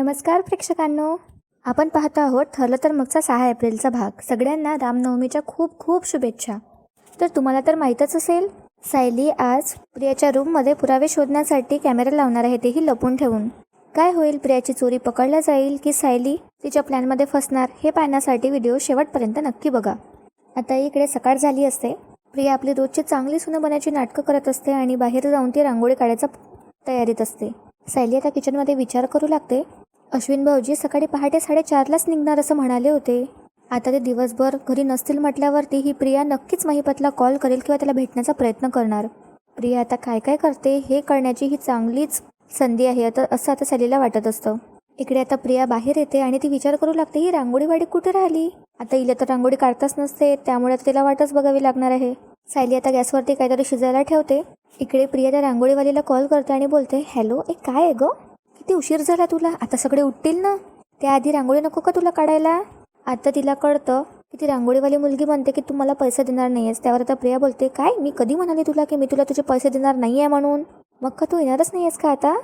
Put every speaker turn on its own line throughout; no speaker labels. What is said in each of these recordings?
नमस्कार प्रेक्षकांनो. आपण पाहतो आहोत ठरलं तर मगचा सहा एप्रिलचा भाग. सगळ्यांना रामनवमीच्या खूप खूप शुभेच्छा. तर तुम्हाला तर माहीतच असेल सायली आज प्रियाच्या रूममध्ये पुरावे शोधण्यासाठी कॅमेरा लावणार आहे तेही लपून ठेवून. काय होईल प्रियाची चोरी पकडल्या जाईल की सायली तिच्या प्लॅनमध्ये फसणार हे पाहण्यासाठी व्हिडिओ शेवटपर्यंत नक्की बघा. आता इकडे सकाळ झाली असते. प्रिया आपली रोजची चांगली सुनं बनायची नाटकं करत असते आणि बाहेर जाऊन ती रांगोळी काढायचा तयारीत असते. सायली आता किचनमध्ये विचार करू लागते. अश्विन भाऊजी सकाळी पहाटे साडेचारलाच निघणार असं म्हणाले होते. आता ते दिवसभर घरी नसतील म्हटल्यावरती ही प्रिया नक्कीच महिपतला कॉल करेल किंवा त्याला भेटण्याचा प्रयत्न करणार. प्रिया आता काय काय करते हे करण्याची ही चांगलीच संधी आहे आता असं आता सॅलीला वाटत असतं. इकडे आता प्रिया बाहेर येते आणि ती विचार करू लागते ही रांगोळीवाडी कुठे राहिली? आता इला तर रांगोळी काढताच नसते त्यामुळे आता तिला वाटच बघावी लागणार आहे. सायली आता गॅसवरती काहीतरी शिजायला ठेवते. इकडे प्रिया त्या रांगोळीवालीला कॉल करते आणि बोलते हॅलो ए काय आहे गं? किती उशीर झाला तुला? आता सगळे उठतील ना? त्याआधी रांगोळी नको का तुला काढायला? आता तिला कळतं की ती रांगोळीवाली मुलगी म्हणते की तू मला पैसे देणार नाही आहेस त्यावर आता प्रिया बोलते काय? मी कधी म्हणाले तुला की मी तुला तुझे पैसे देणार नाही आहे म्हणून? मग का तू येणारच नाही आहेस का आता?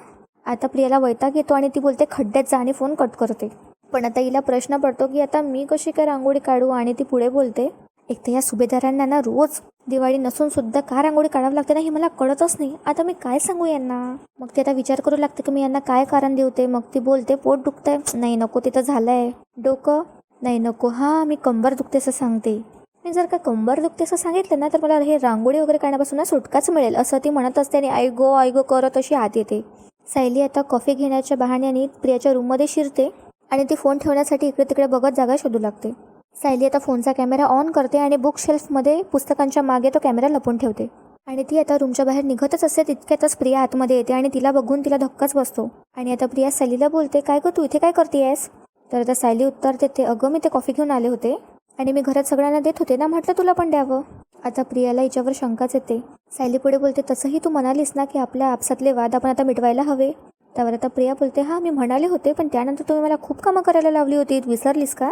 आता प्रियाला वैताग येतो आणि ती बोलते खड्ड्यात जा आणि फोन कट करते. पण आता हिला प्रश्न पडतो की आता मी कशी काय रांगोळी काढू? आणि ती पुढे बोलते एक तर या सुभेदारांना ना रोज दिवाळी नसून सुद्धा का रांगोळी काढावं लागते ना हे मला कळतच नाही. आता मी काय सांगू यांना? मग ते आता विचार करू लागते की मी यांना काय कारण देऊते मग ती बोलते पोट दुखतंय. नाही नको तिथं झालंय. डोकं? नाही नको. हां मी कंबर दुखते असं सांगते. मी जर का कंबर दुखते असं सांगितलं ना तर मला हे रांगोळी वगैरे काढण्यापासून ना सुटकाच मिळेल असं ती म्हणत असते आणि आई गो आई गो करत अशी आत येते. सायली आता कॉफी घेण्याच्या बहाण्याने प्रियाच्या रूममध्ये शिरते आणि ती फोन ठेवण्यासाठी इकडे तिकडे बघत जागा शोधू लागते. सायली आता फोनचा कॅमेरा ऑन करते आणि बुक शेल्फमध्ये पुस्तकांच्या मागे तो कॅमेरा लपून ठेवते. आणि ती आता रूमच्या बाहेर निघतच असते तितक्यातच प्रिया आतमध्ये येते आणि तिला बघून तिला धक्काच बसतो. आणि आता प्रिया सायलीला बोलते काय गं तू इथे काय करते आहेस तर आता सायली उत्तर देते अगं मी ते कॉफी घेऊन आले होते आणि मी घरात सगळ्यांना देत होते ना म्हटलं तुला पण द्यावं? आता प्रियाला हिच्यावर शंकाच येते. सायली पुढे बोलते तसंही तू म्हणालीस ना की आपल्या आपसातले वाद आपण आता मिटवायला हवे. त्यावर आता प्रिया बोलते हां मी म्हणाले होते पण त्यानंतर तुम्ही मला खूप कामं करायला लावली होती विसरलीस का?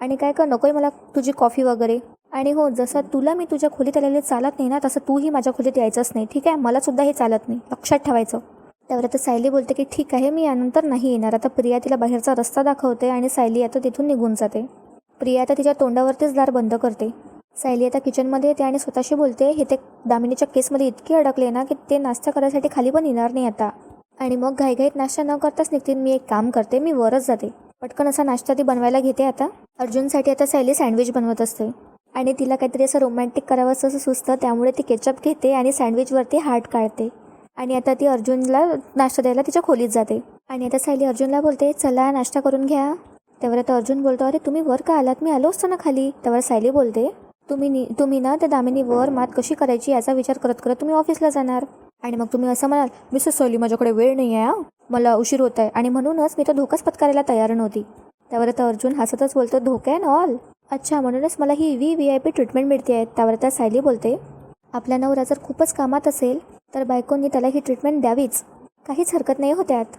आणि काय का नकोय मला तुझी कॉफी वगैरे. आणि हो जसं तुला मी तुझ्या खोलीत आलेले चालत नाही ना तसं तूही माझ्या खोलीत यायचंच नाही ठीक आहे? मला सुद्धा हे चालत नाही लक्षात ठेवायचं. त्यावर आता सायली बोलते की ठीक आहे मी यानंतर नाही येणार. आता प्रिया तिला बाहेरचा रस्ता दाखवते आणि सायली आता तिथून निघून जाते. प्रिया आता तिच्या तोंडावरतीच दार बंद करते. सायली आता किचनमध्ये येते आणि स्वतःशी बोलते हे ते दामिनीच्या केसमध्ये इतके अडकले ना की ते नाश्ता करायसाठी खाली पण येणार नाही आता. आणि मग घाईघाईत नाश्ता न करताच निघते मी एक काम करते मी वरच जाते. पटकन असा नाश्ता ती बनवायला घेते आता. अर्जुनसाठी आता सायली सँडविच बनवत असते. आणि तिला काहीतरी असं रोमॅन्टिक करावं असं सुचतं त्यामुळे ती केचप घेते आणि सँडविचवरती हार्ट काढते. आणि आता ती अर्जुनला नाश्ता द्यायला तिच्या खोलीत जाते. आणि आता सायली अर्जुनला बोलते चला नाश्ता करून घ्या. त्यावर आता अर्जुन बोलतो अरे तुम्ही वर का आलात? मी आलो असतो ना खाली. त्यावर सायली बोलते तुम्ही नि तुम्ही ना त्या दामिनीवर मात कशी करायची याचा विचार करत करत तुम्ही ऑफिसला जाणार. आणि मग तुम्ही असं म्हणाल मिसेस सोली माझ्याकडे वेळ नाही आहे मला उशीर होत आहे. आणि म्हणूनच मी तो धोकाच पत्कारायला तयार नव्हती. त्यावर आता अर्जुन हसतच बोलतो धोका आहे ऑल. अच्छा म्हणूनच मला ही V V I P treatment मिळते आहे त्यावर आता सायली बोलते. आपला नवरा जर खूपच कामात असेल तर बायकोंनी त्याला ही ट्रीटमेंट द्यावीच. काहीच हरकत नाही होत्यात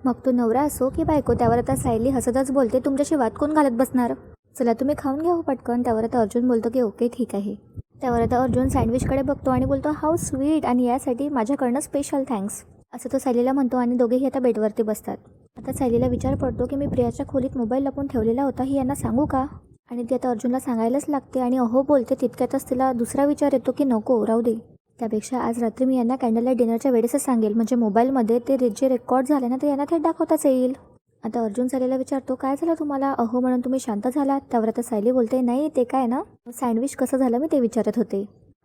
मग तो नवरा असो की बायको त्यावर आता सायली हसतच बोलते तुमच्याशी वाद कोण घालत बसणार? चला तुम्ही खाऊन घ्या हो पटकन. त्यावर आता अर्जुन बोलतो की ओके ठीक आहे. त्यावर आता अर्जुन सँडविचकडे बघतो आणि बोलतो हाऊ स्वीट आणि यासाठी माझ्याकडनं स्पेशल थँक्स असं तो सायलीला म्हणतो आणि दोघेही आता बेडवरती बसतात. आता सायलीला विचार पडतो की मी प्रियाच्या खोलीत मोबाईल लपून ठेवलेला होता ही यांना सांगू का? आणि ती आता अर्जुनला सांगायलाच लागते आणि अहो बोलते तितक्यातच तिला दुसरा विचार येतो की नको राहू दे. त्यापेक्षा आज रात्री मी यांना कॅन्डल लाइट डिनरच्या वेळेसच सांगेल. म्हणजे मोबाईलमध्ये ते रे- जे रेकॉर्ड झाले ना ते यांना थेट दाखवताच येईल. आता अर्जुन सायलीला विचारतो काय झालं तुम्हाला? अहो म्हणून तुम्ही शांत झाला त्यावर आता सायली बोलते नाही ते काय ना? सँडविच कसं झालं? मी ते विचारत होते.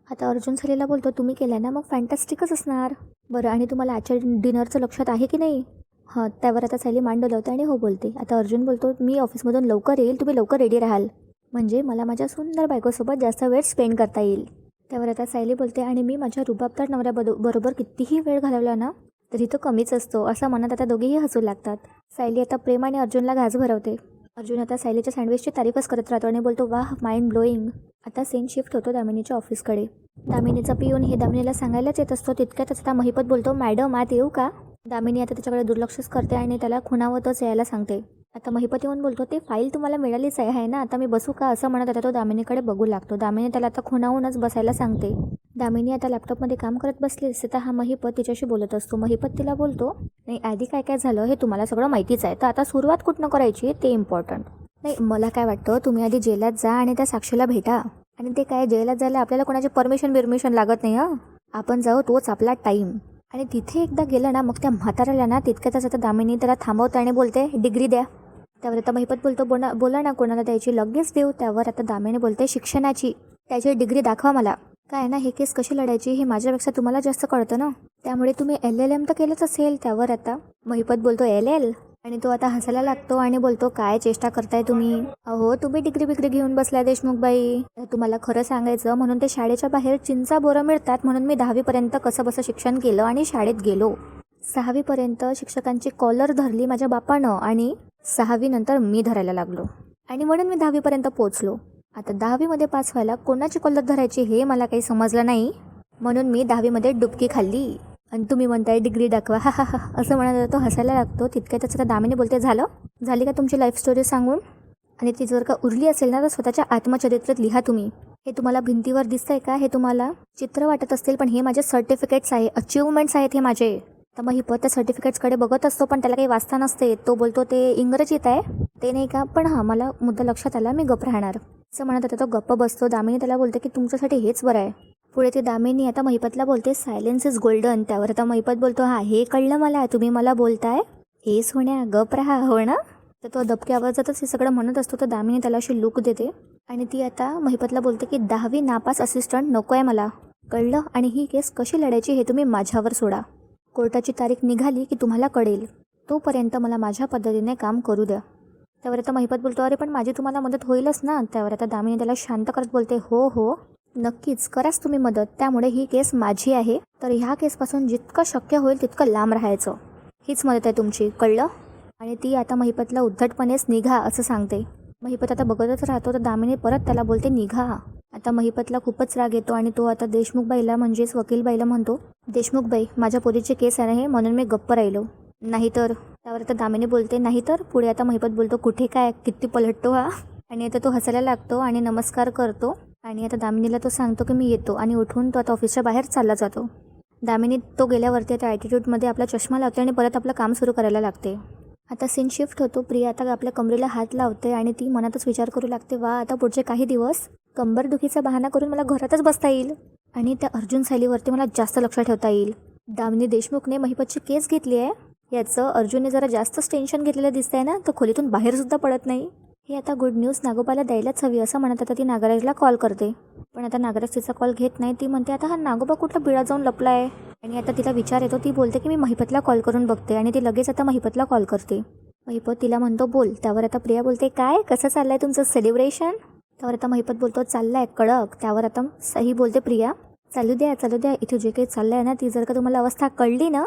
आता अर्जुन सायलीला बोलतो तुम्ही केलं ना? मग फॅन्टॅस्टिकच असणार. बरं आणि तुम्हाला आजच्या डिनरचं लक्षात आहे की नाही? हां त्यावर आता सायली मांड डोलवते आणि हो बोलते. आता अर्जुन बोलतो मी ऑफिसमधून लवकर येईल तुम्ही लवकर रेडी राहाल. म्हणजे मला माझ्या सुंदर बायकोसोबत जास्त वेळ स्पेंड करता येईल. त्यावर आता सायली बोलते आणि मी माझ्या रुबाबदार नवऱ्याबरो बरोबर कितीही वेळ घालवला ना तरी तो कमीच असतो असं म्हणत आता दोघेही हसू लागतात. सायली आता प्रेमाने अर्जुनला घास भरवते. अर्जुन आता सायलीच्या सँडविचची तारीफच करत राहतो आणि बोलतो वाह माइंड ब्लोईंग आता सेन शिफ्ट होतो दामिनीच्या ऑफिसकडे दामिनीचा पिऊन हे दामिनीला सांगायलाच येत असतो तितक्यातच आता महिपत बोलतो मॅडम आत येऊ का? दामिनी आता त्याच्याकडे दुर्लक्षच करते आणि त्याला खुणावतच यायला सांगते. आता महिपत येऊन बोलतो ते फाईल तुम्हाला मिळालीच आहे आहे ना? आता मी बसू का? असं म्हणत आता तो दामिनीकडे बघू लागतो. दामिनी त्याला आता खुणावूनच बसायला सांगते. दामिनी आता लॅपटॉपमध्ये काम करत बसली असते तर हा महिपत तिच्याशी बोलत असतो. महिपत तिला बोलतो नाही आधी काय काय झालं हे तुम्हाला सगळं माहितीच आहे तर आता सुरुवात कुठनं करायची ते इम्पॉर्टंट नाही मला काय वाटतं तुम्ही आधी जेलात जा आणि त्या साक्षीला भेटा. आणि ते काय जेलात जायला आपल्याला कोणाची परमिशन बिरमिशन लागत नाही हां? आपण जाऊ तोच आपला टाईम आणि तिथे एकदा गेलं ना मग त्या म्हाताऱ्याला ना तितक्यातच आता दामिनी त्याला थांबवते आणि बोलते डिग्री द्या. त्यावर आता महिपत बोलतो बोला बोला ना कोणाला द्यायची लगेच देऊ. त्यावर आता दामिनी बोलते शिक्षणाची त्याची डिग्री दाखवा मला. काय ना हे केस कशी लढायची हे माझ्यापेक्षा तुम्हाला जास्त कळतं ना? त्यामुळे तुम्ही एल एल एम तर केलंच असेल त्यावर आता. महिपत बोलतो एल एल? आणि तो आता हसायला लागतो आणि बोलतो काय चेष्टा करताय तुम्ही? अहो तुम्ही डिग्री बिग्री घेऊन बसलाय देशमुख बाई. तुम्हाला खरं सांगायचं म्हणून ते शाळेच्या बाहेर चिंचा बोरं मिळतात म्हणून मी दहावीपर्यंत कसं बसं शिक्षण केलं आणि शाळेत गेलो. सहावीपर्यंत शिक्षकांची कॉलर धरली माझ्या बापानं आणि सहावीनंतर मी धरायला लागलो. आणि म्हणून मी दहावीपर्यंत पोचलो आता दहावीमध्ये पास व्हायला कोणाची कॉलर धरायची हे मला काही समजलं नाही. म्हणून मी दहावीमध्ये डुबकी खाल्ली. आणि तुम्ही म्हणताय डिग्री दाखवा. हा हा हा असं म्हणत तो हसायला लागतो. तितक्या त्याचं का दामिनी बोलते झालं? झाली का तुमची लाईफ स्टोरी सांगून? आणि ती जर का उरली असेल ना तर स्वतःच्या आत्मचरित्रात लिहा तुम्ही. हे तुम्हाला भिंतीवर दिसतंय का? हे तुम्हाला चित्र वाटत असतील पण हे माझे सर्टिफिकेट्स आहे अचिव्हमेंट्स आहेत हे माझे. तर मग ही त्या सर्टिफिकेट्सकडे बघत असतो पण त्याला काही वाचता नसते. तो बोलतो ते इंग्रजीत आहे. ते नाही का पण हां मला मुद्दा लक्षात आला मी गप राहणार. असं म्हणत होता तो गप्प बसतो. दामिनी त्याला बोलते की तुमच्यासाठी हेच बरं आहे. पुढे ती दामिनी आता महिपतला बोलते सायलेन्स इज गोल्डन त्यावर आता महिपत बोलतो हा हे कळलं मला तुम्ही मला बोलताय? हे सोन्या गप राहा हो ना? तर तो दबके आवाजातच हे सगळं म्हणत असतो तर दामिनी त्याला अशी लुक देते. आणि ती आता महिपतला बोलते की दहावी नापास असिस्टंट नको आहे मला. कळलं? आणि ही केस कशी लढायची हे तुम्ही माझ्यावर सोडा. कोर्टाची तारीख निघाली की तुम्हाला कळेल. तोपर्यंत मला माझ्या पद्धतीने काम करू द्या. त्यावर आता महिपत बोलतो अरे पण माझी तुम्हाला मदत होईलच ना? त्यावर आता दामिनी त्याला शांत करत बोलते हो हो नक्कीच कराच तुम्ही मदत. त्यामुळे ही केस माझी आहे. तर ह्या केसपासून जितकं शक्य होईल तितकं लांब राहायचं. हीच मदत आहे तुमची कळलं? आणि ती आता महिपतला उद्धटपणेच निघा असं सांगते. महिपत आता बघतच राहतो तर दामिनी परत त्याला बोलते निघा. आता महिपतला खूपच राग येतो आणि तो आता देशमुखबाईला म्हणजेच वकीलबाईला म्हणतो देशमुखबाई माझ्या पोरीचे केस आहे हे म्हणून मी गप्प राहिलो. नाहीतर त्यावर आता दामिनी बोलते नाहीतर पुढे आता महिपत बोलतो कुठे काय? किती पलटतो हा? आणि आता तो हसायला लागतो आणि नमस्कार करतो आणि आता दामिनीला तो सांगतो की मी येतो आणि उठून तो आता ऑफिसच्या बाहेर चालला जातो. दामिनी तो गेल्यावरती आता ॲटिट्यूडमध्ये आपला चष्मा लावते आणि परत आपलं काम सुरू करायला लागते. आता सीन शिफ्ट होतो प्रिया आता आपल्या कमरेला हात लावते आणि ती मनातच विचार करू लागते वा आता पुढचे काही दिवस कंबरदुखीचा बहाणा करून मला घरातच बसता येईल. आणि त्या अर्जुन सायलीवरती मला जास्त लक्ष ठेवता येईल. दामिनी देशमुखने महिपतची केस घेतली आहे. याचं अर्जुनने जरा जास्तच टेन्शन घेतलेलं दिसतंय ना तर खोलीतून बाहेरसुद्धा पडत नाही. हे आता गुड न्यूज नागोबाला द्यायलाच हवी असं म्हणत आता ती नागराजला कॉल करते. पण आता नागराज तिचा कॉल घेत नाही ती म्हणते आता हा नागोबा कुठला बिळा जाऊन लपला आहे आणि आता तिला विचार येतो ती बोलते की मी महिपतला कॉल करून बघते. आणि ती लगेच आता महिपतला कॉल करते. महिपत तिला म्हणतो बोल. त्यावर आता प्रिया बोलते काय? कसं चाललंय तुमचं सेलिब्रेशन त्यावर आता महिपत बोलतो चाललाय कडक. त्यावर आता सही बोलते प्रिया. चालू द्या चालू द्या. इथे जे काही चाललं आहे ना ती जर का तुम्हाला अवस्था कळली ना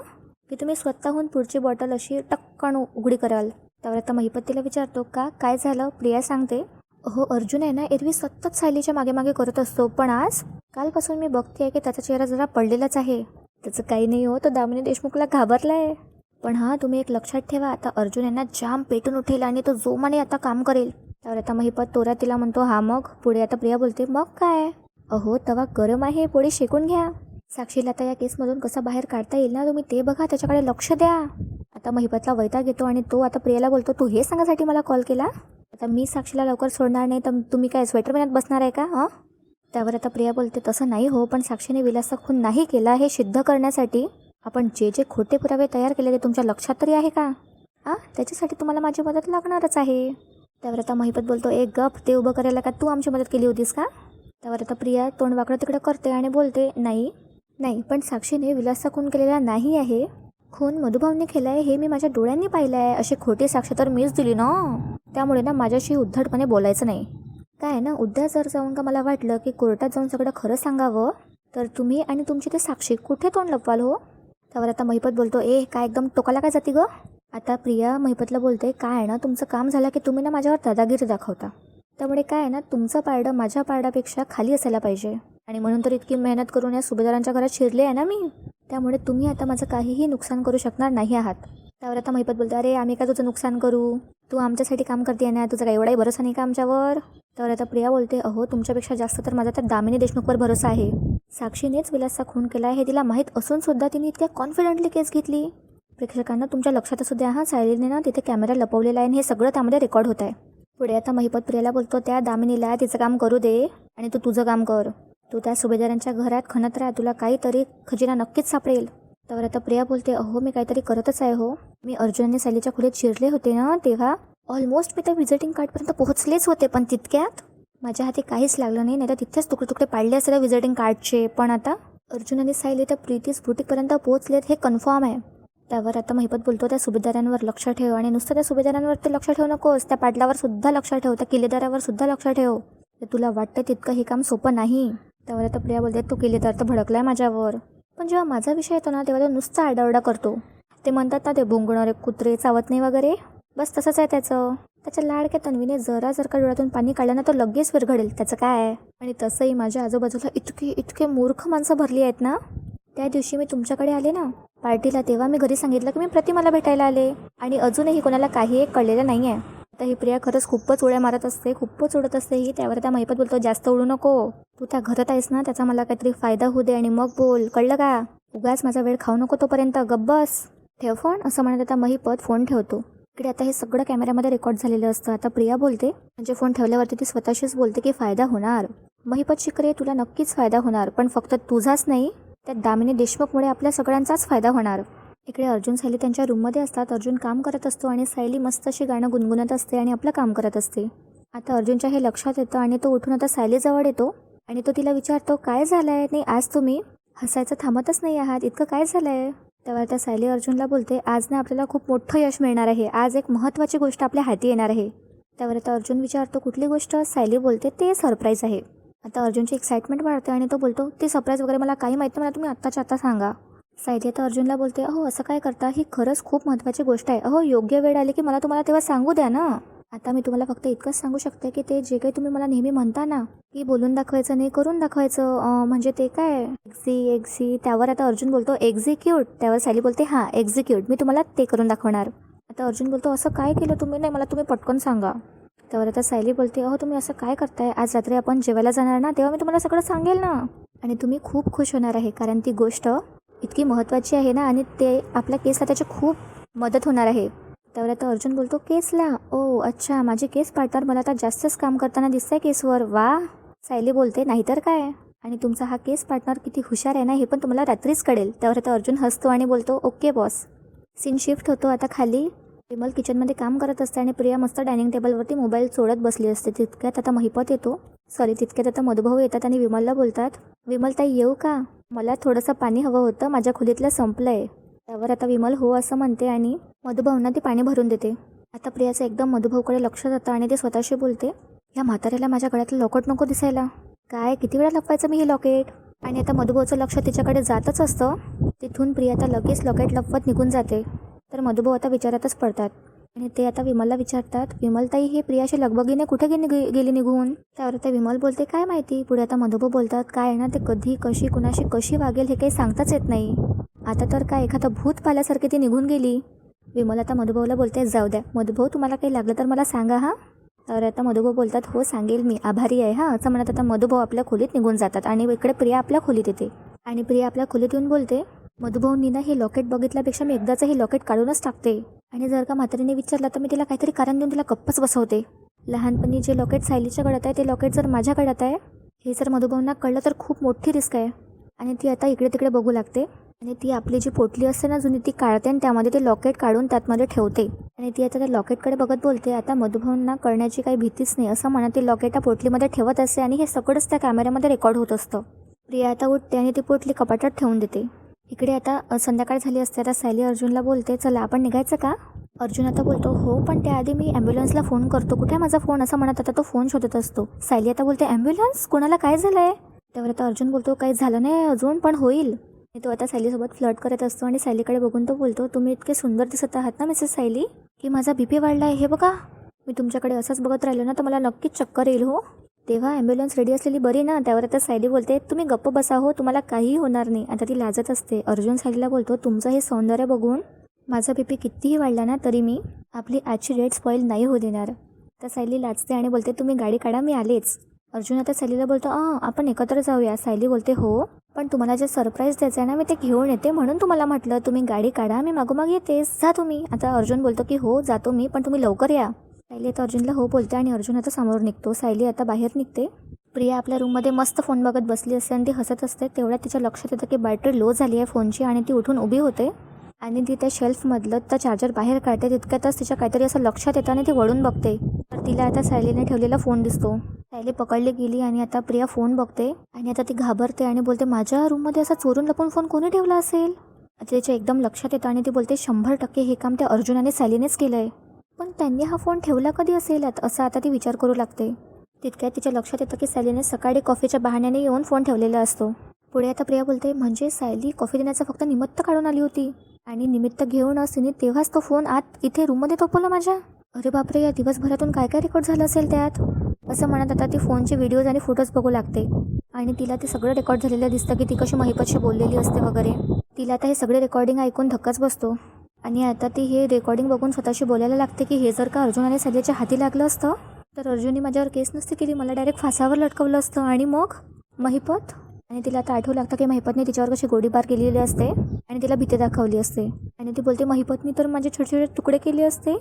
की तुम्ही स्वतःहून पुढची बॉटल अशी टक्कन उघडी कराल. त्यावर आता महिपत तिला विचारतो का काय झालं? प्रिया सांगते हो अर्जुन आहे ना एरवी सतत सायलीच्या मागे मागे करत असतो पण आज कालपासून मी बघते आहे की त्याचा चेहरा जरा पडलेलाच आहे. त्याचं काही नाही हो तो दामिनी देशमुखला घाबरलाय. पण हां तुम्ही एक लक्षात ठेवा आता अर्जुन यांना जाम पेटून उठेल आणि तो जोमाने आता काम करेल. त्यावर आता महिपत तोरा तिला म्हणतो हा मग पुढे आता प्रिया बोलते मग काय? अहो तवा गरम आहे पोळी शेकून घ्या. साक्षीला आता या केसमधून कसा बाहेर काढता येईल ना तुम्ही ते बघा त्याच्याकडे लक्ष द्या. आता महिपतला वैताग घेतो आणि तो आता प्रियाला बोलतो तू हे सांगासाठी मला कॉल केला? आता मी साक्षीला लवकर सोडणार नाही तर तुम्ही काय स्वेटर महिन्यात बसणार आहे का हां? त्यावर आता प्रिया बोलते तसं नाही हो पण साक्षीने विलासचा खून नाही केला हे सिद्ध करण्यासाठी. आपण जे जे खोटे पुरावे तयार केले ते तुमच्या लक्षात तरी आहे का? हां? त्याच्यासाठी तुम्हाला माझी मदत लागणारच आहे. त्यावर आता महिपत बोलतो एक गप ते उभं करायला का तू आमची मदत केली होतीस का? त्यावर आता प्रिया तोंड वाकडं तिकडं करते आणि बोलते नाही नाही पण साक्षीने विलासचा खून केलेला नाही आहे. खून मधुभावने केला आहे हे मी माझ्या डोळ्यांनी पाहिलं आहे अशी खोटी साक्ष तर मीच दिली ना. त्यामुळे ना माझ्याशी उद्धटपणे बोलायचं नाही. काय ना उद्या जर जाऊन का मला वाटलं की कोर्टात जाऊन सगळं खरं सांगावं तर तुम्ही आणि तुमची ते साक्षी कुठे तोंड लपवाल हो? त्यावर आता महिपत बोलतो ए काय एकदम टोकाला काय जाती गं? आता प्रिया महिपतला बोलते काय आहे ना तुमचं काम झालं की तुम्ही ना माझ्यावर दादागिरी दाखवता. त्यामुळे काय आहे ना तुमचं पारडं माझ्या पारडापेक्षा खाली असायला पाहिजे. आणि म्हणून तर इतकी मेहनत करून या सुभेदारांच्या घरात शिरले आहे ना मी. त्यामुळे तुम्ही आता माझं काहीही नुकसान करू शकणार नाही आहात. त्यावर आता महिपत बोलते अरे आम्ही का तुझं नुकसान करू? तू आमच्यासाठी काम करते ना तुझा काय एवढाही भरोसा नाही का आमच्यावर? तर आता प्रिया बोलते अहो तुमच्यापेक्षा जास्त तर माझा त्या दामिनी देशमुखवर भरोसा आहे. साक्षीनेच विलासचा खून केला हे तिला माहीत असून सुद्धा तिने इतक्या कॉन्फिडंटली केस घेतली. प्रेक्षकांना तुमच्या लक्षात असू द्या हा सायलीने ना तिथे कॅमेरा लपवलेला आहे आणि हे सगळं त्यामध्ये रेकॉर्ड होत आहे. पुढे आता महिपत प्रियाला बोलतो त्या दामिनीला तिचं काम करू दे आणि तू तुझं काम कर. तू त्या सुभेदारांच्या घरात खणत राहा तुला काहीतरी खजिना नक्कीच सापडेल. तर आता प्रिया बोलते अहो मी काहीतरी करतच आहे हो. मी अर्जुन आणि सायलीच्या खोलीत शिरले होते ना तेव्हा ऑलमोस्ट मी त्या व्हिजिटिंग कार्डपर्यंत पोहोचलेच होते पण तितक्यात माझ्या हाती काहीच लागलं नाही नाही तर तिथेच तुकडे तुकडे पाडले असते त्या व्हिजिटिंग कार्डचे पण आता अर्जुन आणि सायली त्या प्रीतीस बुटीकपर्यंत पोहोचलेत हे कन्फर्म आहे. त्यावर आता महिपत बोलतो त्या सुभेदारांवर लक्ष ठेव आणि नुसतं त्या सुभेदारांवर ते लक्ष ठेवू नकोस त्या पाटलावर सुद्धा लक्ष ठेव त्या किल्लेदारावर सुद्धा लक्ष ठेव. ते तुला वाटतं तितकं हे काम सोपं नाही? त्यावर आता प्रिया बोलते तो किल्लेदार तर भडकलाय माझ्यावर. पण जेव्हा माझा विषय येतो ना तेव्हा तो नुसता आरडाओरडा करतो. ते म्हणतात ना ते भुंगणारे कुत्रे चावत नाही वगैरे? बस तसंच आहे त्याचं. त्याच्या लाडक्या तन्वीने जरा जर का डोळ्यातून पाणी काढलं ना तो लगेच विरघडेल त्याचं काय आहे? आणि तसंही माझ्या आजूबाजूला इतकी इतके मूर्ख माणसं भरली आहेत ना? त्या दिवशी मी तुमच्याकडे आले ना. पार्टीला तेव्हा मी घरी सांगितलं की मी प्रतिमाला भेटायला आले. आणि अजूनही कोणाला काही एक कळलेलं नाही आहे आता ही प्रिया खरंच खूपच उड्या मारत असते खूपच उडत असते. ही त्यावर त्या महिपत बोलतो जास्त उडू नको. तू त्या घरात आहेस ना त्याचा मला काहीतरी फायदा होऊ दे आणि मग बोल. कळलं का? उगाच माझा वेळ खाऊ नको तोपर्यंत. गब्बस ठेव फोन असं म्हणत आता महिपत फोन ठेवतो. इकडे आता हे सगळं कॅमेऱ्यामध्ये रेकॉर्ड झालेलं असतं. आता प्रिया बोलते म्हणजे फोन ठेवल्यावरती ती स्वतःशीच बोलते की फायदा होणार. महिपत शिकरे तुला नक्कीच फायदा होणार पण फक्त तुझाच नाही. त्या दामिनी देशमुखमुळे आपल्या सगळ्यांचाच फायदा होणार. इकडे अर्जुन सायली त्यांच्या रूममध्ये असतात. अर्जुन काम करत असतो आणि सायली मस्त अशी गाणं गुणगुणत असते आणि आपलं काम करत असते. आता अर्जुनच्या हे लक्षात येतं आणि तो उठून आता सायलीजवळ येतो आणि तो तिला विचारतो काय झालं आहे नाही आज तुम्ही हसायचं थांबतच नाही आहात? इतकं काय झालं आहे तेव्हा त्या सायली अर्जुनला बोलते आज ना आपल्याला खूप मोठं यश मिळणार आहे. आज एक महत्त्वाची गोष्ट आपल्या हाती येणार आहे. त्यावर आता अर्जुन विचारतो कुठली गोष्ट? सायली बोलते ते सरप्राईज आहे. आता अर्जुनची एक्साइटमेंट वाढते आणि तो बोलतो ते सरप्राईज वगैरे मला काही माहीत नाही मला तुम्ही आत्ताच्या आत्ता सांगा. सायली आता अर्जुनला बोलते अहो असं काय करता? ही खरंच खूप महत्त्वाची गोष्ट आहे. अहो योग्य वेळ आली की मला तुम्हाला तेव्हा सांगू द्या ना. आता मी तुम्हाला फक्त इतकंच सांगू शकते की ते जे काही तुम्ही मला नेहमी म्हणता ना की बोलून दाखवायचं नाही करून दाखवायचं म्हणजे ते काय? एक्झी एक्झी त्यावर आता अर्जुन बोलतो एक्झिक्यूट त्यावर सायली बोलते हां एक्झिक्यूट मी तुम्हाला ते करून दाखवणार. आता अर्जुन बोलतो असं काय केलं तुम्ही? नाही मला तुम्ही पटकन सांगा. त्यावर आता सायली बोलते अहो तुम्ही असं काय करताय? आज रात्री आपण जेवायला जाणार ना तेव्हा मी तुम्हाला सगळं सांगेल ना. आणि तुम्ही खूप खुश होणार आहे कारण ती गोष्ट इतकी महत्त्वाची आहे ना आणि ते आपल्या केसला त्याची खूप मदत होणार आहे. त्यावर आता अर्जुन बोलतो केसला? ओ अच्छा माझे केस पार्टनर मला आता जास्तच काम करताना दिसतंय केसवर. वा. सायली बोलते नाहीतर काय? आणि तुमचा हा केस पार्टनर किती हुशार आहे ना हे पण तुम्हाला रात्रीच कळेल. त्यावर आता अर्जुन हसतो आणि बोलतो ओके बॉस. सीन शिफ्ट होतो आता खाली. विमल किचनमध्ये काम करत असते आणि प्रिया मस्त डायनिंग टेबलवरती मोबाईल सोडत बसली असते. तितक्यात आता महिपत येतो. सॉरी तितक्यात आता मधुभाऊ येतात आणि विमलला बोलतात विमल ताई येऊ का? मला थोडंसं पाणी हवं होतं. माझ्या खोलीतलं संपलं आहे त्यावर आता विमल हो असं म्हणते आणि मधुभाऊंना ती पाणी भरून देते. आता प्रियाचं एकदम मधुभाऊकडे लक्ष जातं आणि ते स्वतःशी बोलते या म्हाताऱ्याला माझ्या गळ्यातलं लॉकेट नको दिसायला. काय किती वेळा लपवायचं मी हे लॉकेट आणि आता मधुभाऊचं लक्ष तिच्याकडे जातच असतं. तिथून प्रिया आता लगेच लॉकेट लपवत निघून जाते. तर मधुभाऊ आता विचारातच पडतात. आणि ते आता विमलला विचारतात विमलताई हे प्रियाशी लगबगीने कुठे गेली गेली निघून? त्यावर आता विमल बोलते काय माहिती? पुढे आता मधुभाऊ बोलतात काय आहे ना ते कधी कशी कुणाशी कशी वागेल हे काही सांगताच येत नाही. आता तर काय एखादं भूत पाल्यासारखी ती निघून गेली. विमल आता मधुभाऊला बोलते जाऊ द्या मधुभाऊ तुम्हाला काही लागलं तर मला सांगा हा. तर आता मधुभाऊ बोलतात हो सांगेल मी आभारी आहे हां. असं म्हणत आता मधुभाऊ आपल्या खोलीत निघून जातात आणि इकडे प्रिया आपल्या खोलीत येते. आणि प्रिया आपल्या खोलीत येऊन बोलते मधुभाऊंनी हे लॉकेट बघितल्यापेक्षा मी एकदाचं हे लॉकेट काढूनच टाकते. आणि जर का म्हातारीने विचारलं तर मी तिला काहीतरी कारण देऊन तिला गप्पच बसवते. लहानपणी जे लॉकेट सायलीच्या गळ्यात आहे ते लॉकेट जर माझ्या गळ्यात आहे हे जर मधुभाऊंना कळलं तर खूप मोठी रिस्क आहे. आणि ती आता इकडे तिकडे बघू लागते. आणि ती आपली जी पोटली असते ना जुनी ती काढते आणि त्यामध्ये ते लॉकेट काढून त्यातमध्ये ठेवते. आणि ती आता त्या लॉकेटकडे बघत बोलते आता मधुभाऊंना कळण्याची काही भीतीच नाही असं म्हणत ती लॉकेट त्या पोटलीमध्ये ठेवत असते आणि हे सगळंच त्या कॅमेऱ्यामध्ये रेकॉर्ड होत असतं. प्रिया आता उठते आणि ती पोटली कपाटात ठेवून देते. इकडे आता संध्याकाळ झाली असते. आता सायली अर्जुनला बोलते चला आपण निघायचं का? अर्जुन आता बोलतो हो पण त्याआधी मी ॲम्ब्युलन्सला फोन करतो. कुठे आहे माझा फोन? असं म्हणत आता तो फोन शोधत असतो. सायली आता बोलते ॲम्ब्युलन्स? कोणाला काय झालं आहे त्यावर आता अर्जुन बोलतो काही झालं नाही अजून पण होईल. तो आता सायलीसोबत फ्लर्ट करत असतो आणि सायलीकडे बघून तो बोलतो तुम्ही इतके सुंदर दिसत आहात ना मिसेस सायली की माझा बी पी वाढला आहे हे बघा मी तुमच्याकडे असंच बघत राहिलो ना तर मला नक्कीच चक्कर येईल हो. तेव्हा ॲम्ब्युलन्स रेडी असलेली बरी ना? त्यावर आता सायली बोलते तुम्ही गप्प बसा हो तुम्हाला काहीही होणार नाही. आता ती लाजत असते. अर्जुन सायलीला बोलतो तुमचं हे सौंदर्य बघून माझा बी कितीही वाढला ना तरी मी आपली आजची डेट स्पॉईल नाही होऊ देणार. तर सायली लाजते आणि बोलते तुम्ही गाडी काढा मी आलेच. अर्जुन आता सायलीला बोलतो अं आपण एकत्र जाऊया. सायली बोलते हो पण तुम्हाला जे सरप्राईज द्यायचं आहे ना मी ते घेऊन येते म्हणून तुम्हाला म्हटलं तुम्ही गाडी काढा मी मागोमाग येतेच. जा तुम्ही. आता अर्जुन बोलतो की हो जातो मी पण तुम्ही लवकर या. सायली आता अर्जुनला हो बोलते आणि अर्जुन आता समोर निघतो. सायली आता बाहेर निघते. प्रिया आपल्या रूममध्ये मस्त फोन बघत बसली असते आणि ती हसत असते. तेवढ्यात तिच्या लक्षात येतं की बॅटरी लो झाली आहे फोनची आणि ती उठून उभी होते. आणि ती त्या शेल्फमधलं तर चार्जर बाहेर काढते. तितक्यातच तिच्या काहीतरी असं लक्षात येतं आणि ती वळून बघते. तर तिला आता सायलीने ठेवलेला फोन दिसतो. सायली पकडली गेली आणि आता प्रिया फोन बघते आणि आता ती घाबरते आणि बोलते माझ्या रूममध्ये असा चोरून लपून फोन कोणी ठेवला असेल? तिच्या एकदम लक्षात येतं आणि ती बोलते शंभर टक्के हे काम त्या अर्जुनाने सायलीनेच केलं आहे पण त्यांनी हा फोन ठेवला कधी असेल असं आता ती विचार करू लागते. तितक्यात तिच्या लक्षात येतं की सायलीने सकाळी कॉफीच्या बहाण्याने येऊन फोन ठेवलेला असतो. पुढे आता प्रिया बोलते म्हणजे सायली कॉफी देण्याचं फक्त निमित्त काढून आली होती. आणि निमित्त घेऊनच तिने तेव्हाच तो फोन आत इथे रूममध्ये तोपवला माझ्या? अरे बापरे या दिवसभरातून काय काय रेकॉर्ड झालं असेल त्यात? असं म्हणत आता ती फोनचे व्हिडिओज आणि फोटोज बघू लागते. आणि तिला ते सगळं रेकॉर्ड झालेलं दिसतं की ती कशी महिपतशी बोललेली असते वगैरे. तिला आता हे सगळे रेकॉर्डिंग ऐकून धक्काच बसतो. आणि आता ती हे रेकॉर्डिंग बघून स्वतःशी बोलायला लागते की हे जर का अर्जुन आणि सध्याच्या हाती लागलं असतं तर अर्जुनने माझ्यावर केस नसते केली मला डायरेक्ट फासावर लटकवलं असतं. आणि मग? महिपत? आणि तिला आता आठवू लागतं की महिपतने तिच्यावर कशी गोळीबार केलेली असते आणि तिला भीती दाखवली असते. आणि ती बोलते महिपतनी तर माझे छोटे छोटे तुकडे केले असते.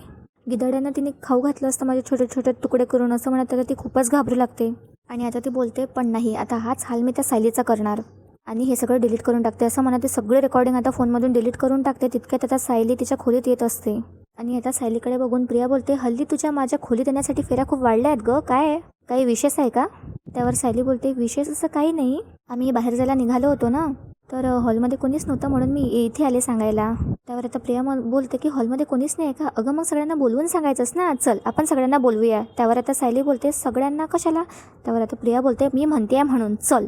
गिदड्यांना तिने खाऊ घातलं असतं माझे छोटे छोटे तुकडे करून असं म्हणत त्याला ती खूपच घाबरू लागते. आणि आता ती बोलते पण नाही आता हाच हाल मी त्या सायलीचा करणार. आणि हे सगळं डिलीट करून टाकते. असं म्हणा ते सगळे रेकॉर्डिंग आता फोनमधून डिलीट करून टाकते. तितक्यात आता सायली तिच्या खोलीत येत असते. आणि आता सायलीकडे बघून प्रिया बोलते हल्ली तुझ्या माझ्या खोलीत येण्यासाठी फेऱ्या खूप वाढल्या आहेत ग. काय काही विशेष आहे का? त्यावर सायली बोलते विशेष असं काही नाही. आम्ही बाहेर जायला निघालो होतो ना? तर हॉलमध्ये कोणीच नव्हतं म्हणून मी इथे आले सांगायला. त्यावर आता प्रिया मग बोलते की हॉलमध्ये कोणीच नाही आहे का? अगं मग सगळ्यांना बोलवून सांगायचंच ना चल आपण सगळ्यांना बोलवूया. त्यावर आता सायली बोलते सगळ्यांना कशाला? त्यावर आता प्रिया बोलते मी म्हणते म्हणून चल.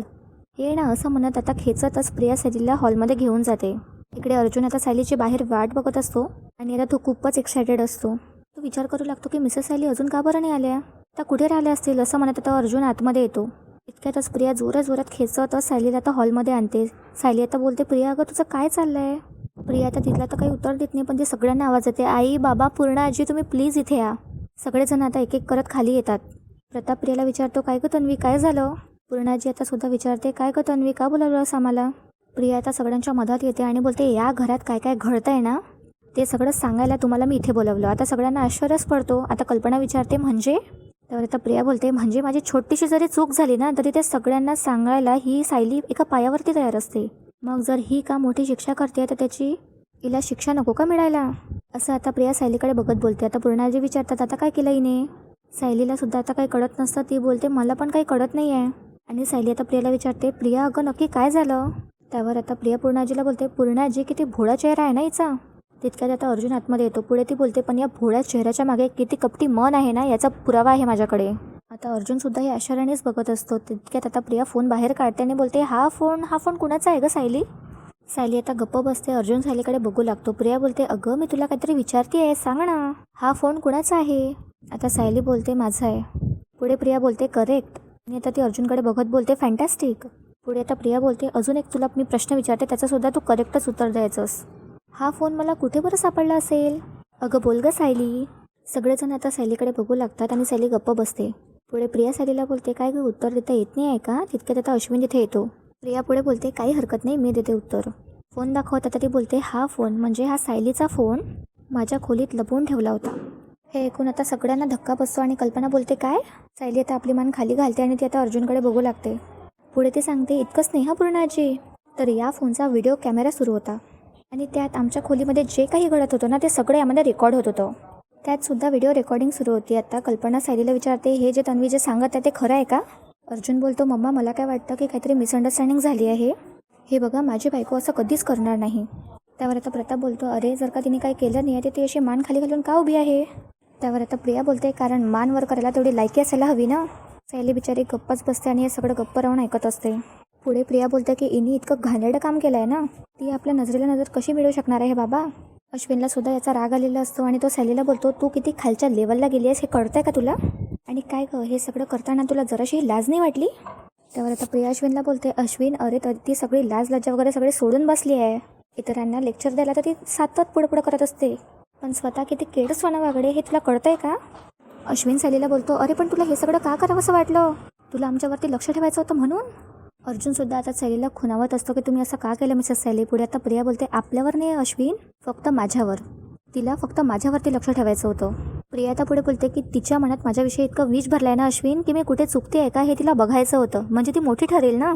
ये ना असं म्हणत आता खेचतच प्रिया सैलीला हॉलमध्ये घेऊन जाते. इकडे अर्जुन आता सायलीची बाहेर वाट बघत असतो आणि आता तो खूपच एक्सायटेड असतो. तो विचार करू लागतो की मिसेस सायली अजून का बरं नाही आल्या? त्या कुठे राहिल्या असतील असं म्हणत आता अर्जुन आतमध्ये येतो. इतक्यातच प्रिया जोरात जोरात खेचतच सायलीला आता हॉलमध्ये आणते. सायली आता बोलते प्रिया अगं तुझं काय चाललं आहे प्रिया आता तिथला तर काही उत्तर देत नाही पण ते सगळ्यांना आवाज येते आई बाबा पूर्ण आजी तुम्ही प्लीज इथे या. सगळेजण आता एक एक करत खाली येतात. प्रताप प्रियाला विचारतो काय गं तन्वी काय झालं? पूर्णाजी आता सुद्धा विचारते काय गं तन्वी का बोलावलंस आम्हाला? प्रिया आता सगळ्यांच्या मधात येते आणि बोलते या घरात काय काय घडतंय ना ते सगळं सांगायला तुम्हाला मी इथे बोलवलं. आता सगळ्यांना आश्चर्यच पडतो. आता कल्पना विचारते म्हणजे? तर आता प्रिया बोलते म्हणजे माझी छोटीशी जरी चूक झाली ना तरी ते सगळ्यांना सांगायला ही सायली एका पायावरती तयार असते. मग जर ही का मोठी शिक्षा करते तर त्याची हिला शिक्षा नको का मिळायला? असं आता प्रिया सायलीकडे बघत बोलते. आता पूर्णाजी विचारतात आता काय केलं हिने? सायलीला सुद्धा आता काही कळत नसतं. ती बोलते मला पण काही कळत नाही आहे आणि सायली आता प्रियाला विचारते प्रिया अगं नक्की काय झालं? त्यावर आता प्रिया पूर्णाजीला बोलते पूर्णाजी किती भोळा चेहरा आहे ना हिचा? तितक्यात आता अर्जुन आतमध्ये येतो. पुढे ती बोलते पण या भोळ्या चेहऱ्याच्या मागे किती कपटी मन आहे ना याचा पुरावा आहे माझ्याकडे. आता अर्जुन सुद्धा हे आश्चर्यानेच बघत असतो. तितक्यात आता प्रिया फोन बाहेर काढते आणि बोलते हा फोन हा फोन कुणाचा आहे ग सायली? सायली आता गप्प बसते. अर्जुन सायलीकडे बघू लागतो. प्रिया बोलते अगं मी तुला काहीतरी विचारते आहे सांग ना हा फोन कुणाचा आहे? आता सायली बोलते माझा आहे. पुढे प्रिया बोलते करेक्ट. मी आता ती अर्जुनकडे बघत बोलते फॅन्टॅस्टिक पुढे आता प्रिया बोलते अजून एक तुला मी प्रश्न विचारते त्याचासुद्धा तू करेक्टच उत्तर द्यायचंस. हा फोन मला कुठे बरं सापडला असेल? अगं बोल ग सायली. सगळेजण आता सायलीकडे बघू लागतात आणि सायली गप्प बसते. पुढे प्रिया सायलीला बोलते काय गं उत्तर देता येत नाही आहे का? तितक्यात आता अश्विन तिथे येतो. प्रिया पुढे बोलते काही हरकत नाही मी देते उत्तर. फोन दाखवत आता ती बोलते हा फोन म्हणजे हा सायलीचा फोन माझ्या खोलीत लपवून ठेवला होता. हे ऐकून आता सगळ्यांना धक्का बसतो आणि कल्पना बोलते काय? सायली आता आपली मान खाली घालते आणि ती आता अर्जुनकडे बघू लागते. पुढे ती सांगते इतकंच नाही तर या फोनचा व्हिडिओ कॅमेरा सुरू होता. आणि त्यात आमच्या खोलीमध्ये जे काही घडत होतं ना ते सगळं यामध्ये रेकॉर्ड होत होतं. त्यात सुद्धा व्हिडिओ रेकॉर्डिंग सुरू होती. आता कल्पना सायलीला विचारते हे जे तन्वी जे सांगत आहे ते खरं आहे का? अर्जुन बोलतो मम्मा मला काय वाटतं की काहीतरी मिसअंडरस्टँडिंग झाली आहे. हे बघा माझी बायको असं कधीच करणार नाही. त्यावर आता प्रताप बोलतो अरे जर का तिने काही केलं नाही आहे ते ती अशी मान खाली घालून का उभी आहे? त्यावर आता प्रिया बोलते कारण मान वर करायला तेवढी लायकी असायला हवी ना. सैली बिचारी गप्पच बसते आणि हे सगळं गप्प राहून ऐकत असते. पुढे प्रिया बोलते की इनी इतकं घाणेरडं काम केलं आहे ना? ती आपल्या नजरेला नजर कशी मिळू शकणार आहे बाबा? अश्विनला सुद्धा याचा राग आलेला असतो आणि तो सॅलीला बोलतो तू किती खालच्या लेवलला गेली आहेस हे कळतंय का तुला? आणि काय गं हे सगळं करताना तुला जराशी लाज नाही वाटली? त्यावर आता प्रिया अश्विनला बोलते अश्विन अरे तर ती सगळी लाज लज्जा वगैरे सगळे सोडून बसली आहे. इतरांना लेक्चर द्यायला तर ती सातत पुढे पुढे करत असते. पण स्वतः किती केडसवाना वागडे हे तुला कळतंय का? अश्विन सायलीला बोलतो अरे पण तुला हे सगळं का करावं असं वाटलं? तुला आमच्यावरती लक्ष ठेवायचं होतं म्हणून? अर्जुनसुद्धा आता सैलीला खुनावत असतो की तुम्ही असं का केलं मिसेस सैली पुढे आता प्रिया बोलते आपल्यावर नाही अश्विन फक्त माझ्यावर. तिला फक्त माझ्यावरती लक्ष ठेवायचं होतं. प्रिया आता पुढे बोलते की तिच्या मनात माझ्याविषयी इतकं विष भरलाय ना अश्विन की मी कुठे चुकते आहे का हे तिला बघायचं होतं. म्हणजे ती मोठी ठरेल ना?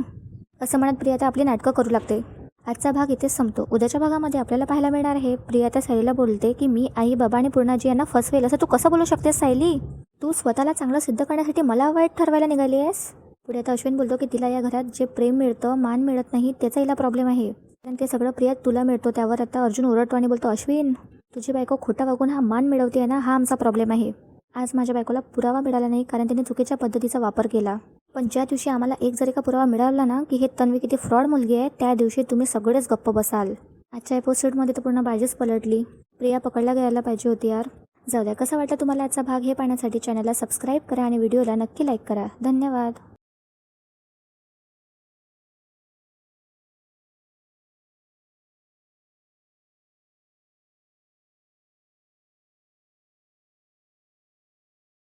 असं म्हणत प्रिया आता आपली नाटकं करू लागते. आजचा भाग इथेच संपतो. उद्याच्या भागामध्ये आपल्याला पाहायला मिळणार आहे प्रिया त्या सायलीला बोलते की मी आई बाबा आणि पूर्णाजी यांना फसवेल असं तू कसं बोलू शकतेस सायली? तू स्वतःला चांगलं सिद्ध करण्यासाठी मला वाईट ठरवायला निघाली आहेस? पुढे आता अश्विन बोलतो की तिला या घरात जे प्रेम मिळतं मान मिळत नाही त्याचा हिला प्रॉब्लेम आहे. कारण ते सगळं प्रिया तुला मिळतो त्यावर आता अर्जुन ओरडतो आणि बोलतो अश्विन तुझी बायको खोटा वागून हा मान मिळवते ना हा आमचा प्रॉब्लेम आहे. आज माझ्या बायकोला पुरावा मिळाला नाही कारण त्याने चुकीच्या पद्धतीचा वापर केला. पण ज्या दिवशी आम्हाला एक जरी का पुरावा मिळाला ना की हे तन्वी किती फ्रॉड मुलगी आहे त्या दिवशी तुम्ही सगळेच गप्प बसाल. आजच्या एपिसोडमध्ये तर पूर्ण बाजीच पलटली. प्रिया पकडला गेला पाहिजे होती यार. जाऊ द्या कसं वाटलं तुम्हाला आजचा भाग हे पाहण्यासाठी चॅनलला सबस्क्राईब करा आणि व्हिडिओला नक्की लाईक करा. धन्यवाद.